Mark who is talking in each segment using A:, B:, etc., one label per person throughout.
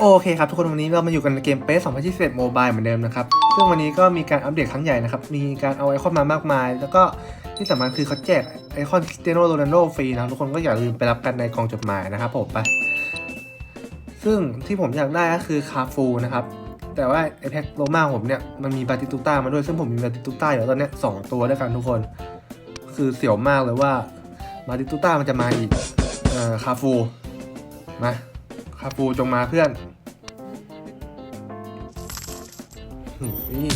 A: โอเคครับ ทุกคนวันนี้เรามาอยู่กันในเกม PES 2021 Mobile เหมือนเดิมนะครับ ซึ่งวันนี้ก็มีการอัปเดตครั้งใหญ่นะครับ มีการเอาไอคอนมามากมาย แล้วก็ที่สำคัญคือเขาแจกไอคอนคริสเตโนโรนัลโดฟรีนะ ทุกคนก็อย่าลืมไปรับกันในกล่องจดหมายนะครับผมไปซึ่งที่ผมอยากได้ก็คือคาฟูนะครับ แต่ว่าไอแพ็คโรมาผมเนี่ยมันมีบาติตุต้ามาด้วย ซึ่งผมมีบาติตุต้าอยู่ตอนนี้สองตัวด้วยกันทุกคน คือเสียวมากเลยว่าบาติตุต้ามันจะมาอีกเอ่อคาฟูมา คาฟูจงมาเพื่อนหูย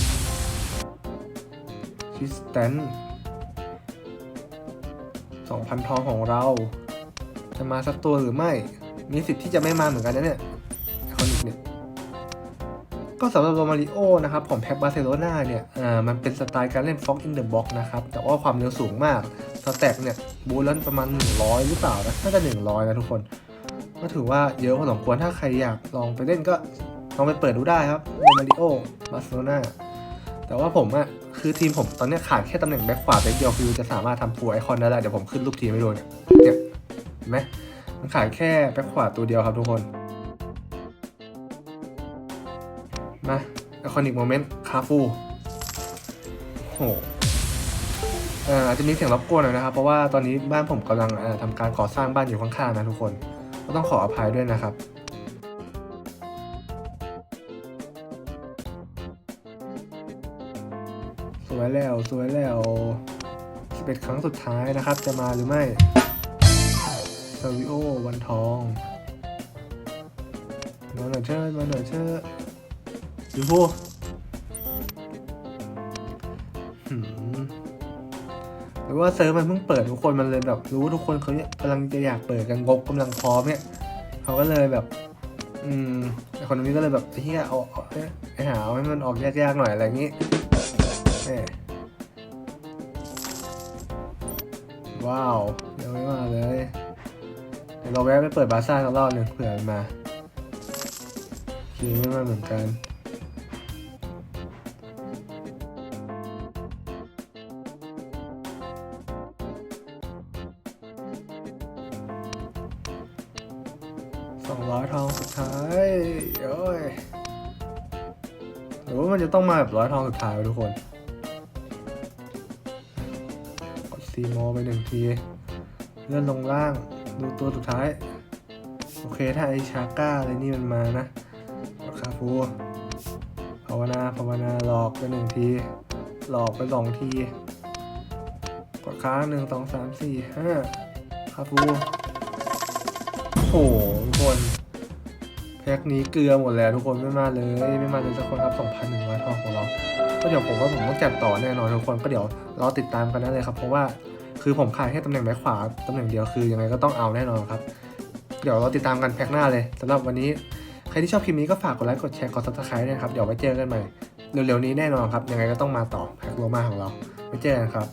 A: คิสแตนสองพันทองของเรา จะมาสักตัวหรือไม่ มีสิทธิ์ที่จะไม่มาเหมือนกันนะเนี่ยไอคอนิกเนี่ย ก็สำหรับโรมาริโอนะครับของแพ็กบาร์เซโลนาเนี่ยอ่ามันเป็นสไตล์การเล่น Fox in the Box นะครับ แต่ว่าความเร็วสูงมากสแต็กเนี่ย บูลันประมาณ 100 หรือเปล่านะน่าจะ 100 นะทุกคน ก็ถือว่าเยอะพอสมควรถ้าใครอยากลองไปเล่นก็ลองไปเปิดดูได้ครับโรมาริโอบาร์เซโลนาแต่ว่าผมอะคือทีมผมตอนเนี้ยขาดแค่ตำแหน่งแบ็คขวาแบ็คเดียวคือจะสามารถทำฟูไอคอนได้แล้วเดี๋ยวผมขึ้นรูปทีมให้ดูเนี่ยเนี่ยเห็นไหมมันขาดแค่แบ็คขวาตัวเดียวครับทุกคน มาไอคอนิกโมเมนต์คาฟูโหอ่ออาจจะมีเสียงรบกวนหน่อยนะครับ เพราะว่าตอนนี้บ้านผมกำลังทำการก่อสร้างบ้านอยู่ข้างๆนะทุกคน ก็ต้องขออภัยด้วยนะครับสวยแล้วสวยแล้ว11ครั้งสุดท้ายนะครับ จะมาหรือไม่ซาวิโอวันทองมาหน่อยเชิญมาหน่อยเชิญยูพูหืมห รือว่าเซิร์ฟมันเพิ่งเปิดทุกคนมันเลยแบบรู้ว่าทุกคนเขาเนี่ยกำลังจะอยากเปิดกันงบกำลังพร้อมเนี่ยเขาก็เลยแบบ อืมคนนี้ก็เลยแบบเฮียเอาเอาเอ้ยไอหาเอาให้มันออกยากๆหน่อยอะไรอย่างงี้แหม่ว้าวยังไม่มาเลยเดี๋ยวเราแวะไปเปิดบาซ่าสักรอบหนึ่งเผื่อมันมาคิวไม่มาเหมือนกัน องร้อยทองสุดท้ายโอ้ยหรือว่ามันจะต้องมาแบบร้อยทองสุดท้ายวะทุกคนกดซีโมไปหนึ่งที เลื่อนลงล่าง ดูตัวสุดท้าย โอเคถ้าไอชาก้าอะไรนี่มันมานะกดคาฟูภาวนาภาวนาหลอกไปหนึ่งที หลอกไปสองที กดค้างหนึ่งสองสามสี่ห้าคาฟูโอ้ คน แพ็คนี้เกลือหมดแล้วทุกคนไม่มาเลย ไม่มาเลยสักคนครับ2,100ทองของเรา ก็เดี๋ยวผมว่าผมต้องจัดต่อแน่นอนทุกคนก็เดี๋ยวรอติดตามกันได้เลยครับ เพราะว่าคือผมขายแค่ตำแหน่งแบ็คขวาตำแหน่งเดียวคือยังไงก็ต้องเอาแน่นอนครับ เดี๋ยวเราติดตามกันแพ็คหน้าเลยสำหรับวันนี้ใครที่ชอบคลิปนี้ก็ฝากกดไลค์กดแชร์กดซับสไครต์นะครับเดี๋ยวไว้เจอกันใหม่เร็วๆนี้แน่นอนครับยังไงก็ต้องมาต่อแพ็คโรมาของเราไว้เจอกันครับ